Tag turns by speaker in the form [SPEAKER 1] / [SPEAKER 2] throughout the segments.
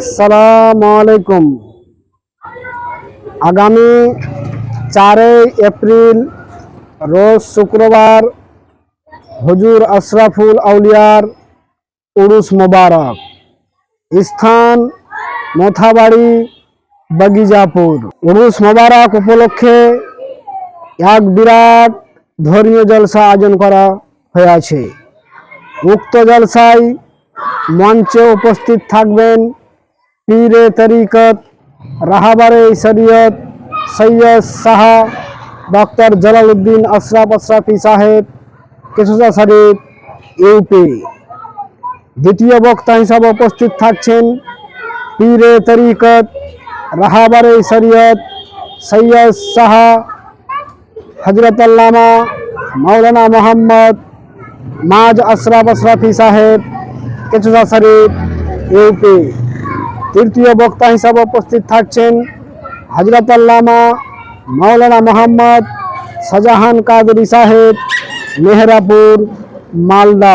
[SPEAKER 1] আসসালামু আলাইকুম আগামী চারই এপ্রিল রোজ শুক্রবার হজুর আশরাফুল আউলিয়ার উরুস মোবারক স্থান মথাবাড়ি বাগিজাপুর উরুস মোবারক উপলক্ষে এক বিরাট ধর্মীয় জলসা আয়োজন করা হয়ে আছে উক্ত জলসায় मंच पे उपस्थित থাকবেন পীরে তরিকত রাহাবারে ইসরিয়ত সৈয়দ সাহা ডক্টর জলালউদ্দিন আসরাবসর피 সাহেব কিছসা সাদি ইউপি দ্বিতীয় বক্তা এই সব উপস্থিত আছেন পীরে তরিকত রাহাবারে ইসরিয়ত সৈয়দ সাহা হযরত আল্লামা মাওলানা মোহাম্মদ মাজ আসরাবসর피 সাহেব कचुदा शरीफ ए तृत्य बक्ता हिसाब उपस्थित थकिन हजरत अल्लामा मौलाना मोहम्मद शाहजहान कदरी साहेब मेहरापुर मालदा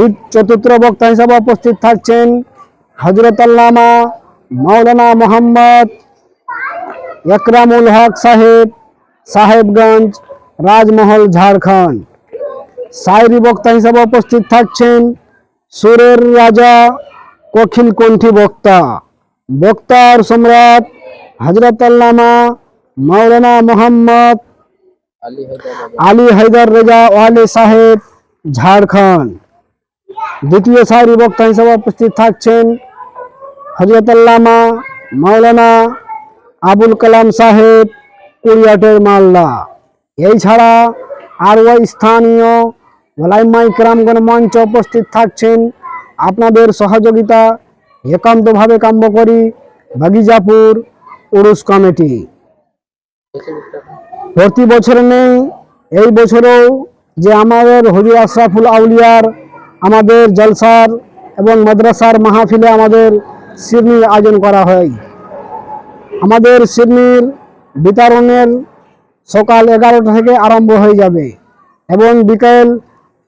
[SPEAKER 1] चतुर्थ बक्ता हिसाब उपस्थित थकिन हजरत अल्लामा मौलाना मोहम्मद यकरामुल हक साहेब साहेबगंज राजमहल झारखंड शायरी बक्ता हिसाब उपस्थित थकिन सुर राजा कखिल कंठी बक्ता बक्तार सम्राट हजरत अल्लामा मौलाना मोहम्मद आली हैदर रजा वाले साहेब झारखंड द्वितीय सारी वक्ता हिसाब उपस्थित थकिन हजरत अल्लामा मौलाना अबुल कलम साहेब कुरियाटर मालदा यही छाड़ा और स्थानीय ওলাইমাই ক্রামগণ মঞ্চ উপস্থিত থাকছেন আপনাদের সহযোগিতা একান্তভাবে কাম্য করি বাগিজাপুর উরুস কমিটি প্রতি বছর নেই এই বছরেও যে আমাদের হজুর আশরাফুল আউলিয়ার আমাদের জলসার এবং মাদ্রাসার মাহফিলে আমাদের সিরনির আয়োজন করা হয় আমাদের সিরনির বিতরণের সকাল এগারোটা থেকে আরম্ভ হয়ে যাবে এবং বিকেল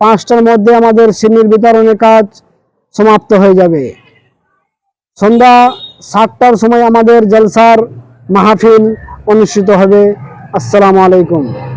[SPEAKER 1] পাঁচটার মধ্যে আমাদের সিমেন্ট বিতরণের কাজ সমাপ্ত হয়ে যাবে সন্ধ্যা সাতটার সময় আমাদের জলসার মাহফিল অনুষ্ঠিত হবে আসসালামু আলাইকুম